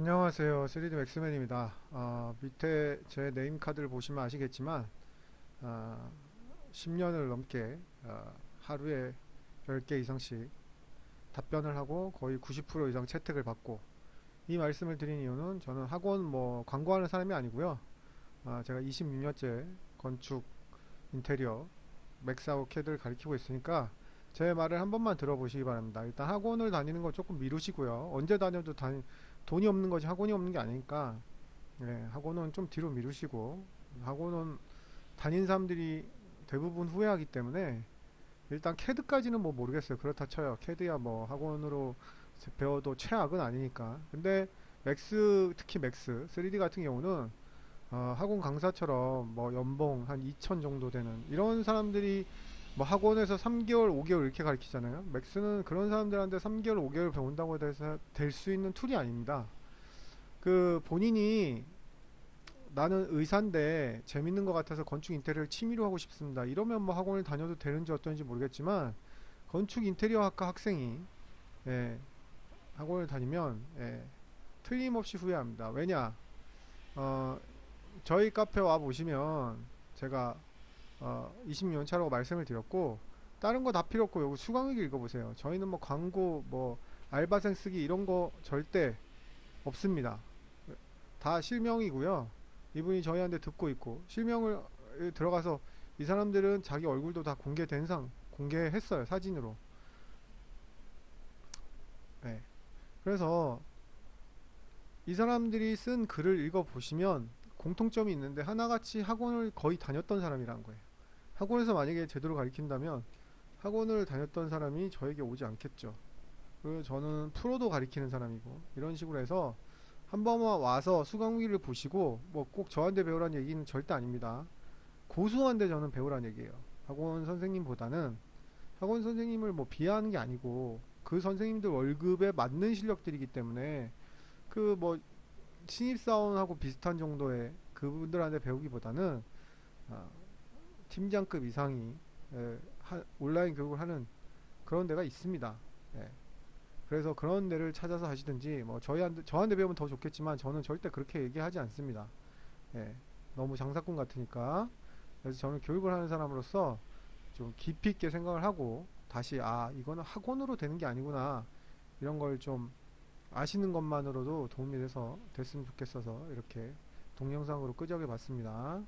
안녕하세요. 3D 맥스맨입니다. 아, 밑에 제 네임 카드를 보시면 아시겠지만 아, 10년을 넘게 아, 하루에 10개 이상씩 답변을 하고 거의 90% 이상 채택을 받고 이 말씀을 드린 이유는 저는 학원 뭐 광고하는 사람이 아니고요. 아, 제가 26년째 건축 인테리어 맥사우 캐드를 가르치고 있으니까 제 말을 한 번만 들어보시기 바랍니다. 일단 학원을 다니는 거 조금 미루시고요. 언제 다녀도 다니, 돈이 없는 거지 학원이 없는 게 아니니까 예, 학원은 좀 뒤로 미루시고 학원은 다닌 사람들이 대부분 후회하기 때문에 일단 캐드까지는 뭐 모르겠어요. 그렇다 쳐요. 캐드야 뭐 학원으로 배워도 최악은 아니니까. 근데 맥스 특히 맥스 3D 같은 경우는 어, 학원 강사처럼 뭐 연봉 한 2천 정도 되는 이런 사람들이 뭐 학원에서 3개월, 5개월 이렇게 가르치잖아요. 맥스는 그런 사람들한테 3개월, 5개월 배운다고 해서 될 수 있는 툴이 아닙니다. 그 본인이 나는 의사인데 재밌는 것 같아서 건축 인테리어를 취미로 하고 싶습니다. 이러면 뭐 학원을 다녀도 되는지 어떤지 모르겠지만 건축 인테리어 학과 학생이 예, 학원을 다니면 예, 틀림없이 후회합니다. 왜냐? 어, 저희 카페 와 보시면 제가 어, 20년 차라고 말씀을 드렸고 다른 거 다 필요 없고 여기 수강일기 읽어보세요. 저희는 뭐 광고 뭐 알바생 쓰기 이런 거 절대 없습니다. 다 실명이고요. 이분이 저희한테 듣고 있고 실명을 들어가서 이 사람들은 자기 얼굴도 다 공개된 상 공개했어요 사진으로. 네. 그래서 이 사람들이 쓴 글을 읽어 보시면 공통점이 있는데 하나같이 학원을 거의 다녔던 사람이라는 거예요. 학원에서 만약에 제대로 가르친다면 학원을 다녔던 사람이 저에게 오지 않겠죠. 그리고 저는 프로도 가르치는 사람이고 이런 식으로 해서 한 번만 와서 수강기를 보시고 뭐 꼭 저한테 배우란 얘기는 절대 아닙니다. 고수한테 저는 배우란 얘기예요. 학원 선생님보다는 학원 선생님을 뭐 비하하는 게 아니고 그 선생님들 월급에 맞는 실력들이기 때문에 그 뭐 신입사원하고 비슷한 정도의 그분들한테 배우기보다는 어, 팀장급 이상이 예, 하- 온라인 교육을 하는 그런 데가 있습니다. 예. 그래서 그런 데를 찾아서 하시든지 뭐 저희한테 저한테 배우면 더 좋겠지만 저는 절대 그렇게 얘기하지 않습니다. 예. 너무 장사꾼 같으니까. 그래서 저는 교육을 하는 사람으로서 좀 깊이 있게 생각을 하고 다시 아 이거는 학원으로 되는 게 아니구나 이런 걸 좀 아시는 것만으로도 도움이 돼서 됐으면 좋겠어서 이렇게 동영상으로 끄적여 봤습니다.